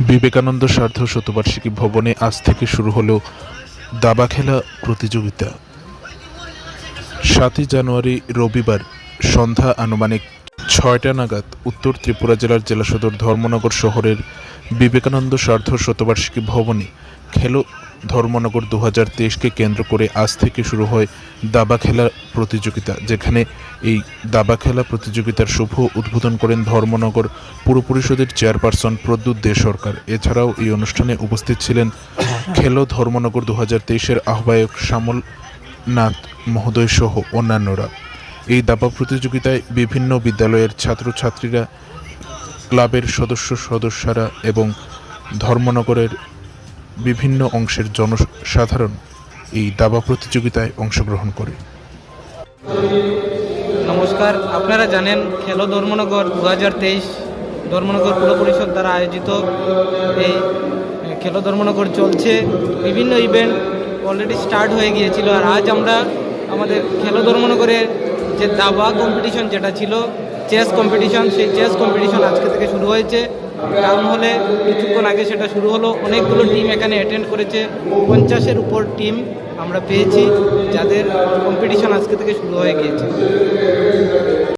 বিবেকানন্দ সার্ধ শতবার্ষিকী ভবনে আজ থেকে শুরু হল দাবা খেলা প্রতিযোগিতা। সাতই জানুয়ারি রবিবার সন্ধ্যা আনুমানিক ছয়টা নাগাদ উত্তর ত্রিপুরা জেলার জেলা সদর ধর্মনগর শহরের বিবেকানন্দ সার্ধ শতবার্ষিকী ভবনে খেলো। ধর্মনগর দু হাজার তেইশকে কেন্দ্র করে আজ থেকে শুরু হয় দাবা খেলা প্রতিযোগিতা, যেখানে এই দাবা খেলা প্রতিযোগিতার শুভ উদ্বোধন করেন ধর্মনগর পুর পরিষদের চেয়ারপারসন প্রদ্যুৎ দে সরকার। এছাড়াও এই অনুষ্ঠানে উপস্থিত ছিলেন খেলো ধর্মনগর দু হাজার তেইশের আহ্বায়ক শ্যামল নাথ মহোদয় সহ অন্যান্যরা। এই দাবা প্রতিযোগিতায় বিভিন্ন বিদ্যালয়ের ছাত্রছাত্রীরা, ক্লাবের সদস্য সদস্যরা এবং ধর্মনগরের বিভিন্ন অংশের জনসাধারণ এই দাবা প্রতিযোগিতায় অংশগ্রহণ করে। নমস্কার, আপনারা জানেন খেলো ধর্মনগর দু হাজার তেইশ ধর্মনগর পুর পরিষদ দ্বারা আয়োজিত এই খেলো ধর্মনগর চলছে। বিভিন্ন ইভেন্ট অলরেডি স্টার্ট হয়ে গিয়েছিল আর আজ আমরা আমাদের খেলো ধর্মনগরের যে দাবা কম্পিটিশন যেটা ছিল চেস কম্পিটিশন সেই চেস কম্পিটিশন আজকে থেকে শুরু হয়েছে। টাউন হলে কিছুক্ষণ আগে সেটা শুরু হলো। অনেকগুলো টিম এখানে অ্যাটেন্ড করেছে। পঞ্চাশের উপর টিম আমরা পেয়েছি, যাদের কম্পিটিশন আজকে থেকে শুরু হয়ে গিয়েছে।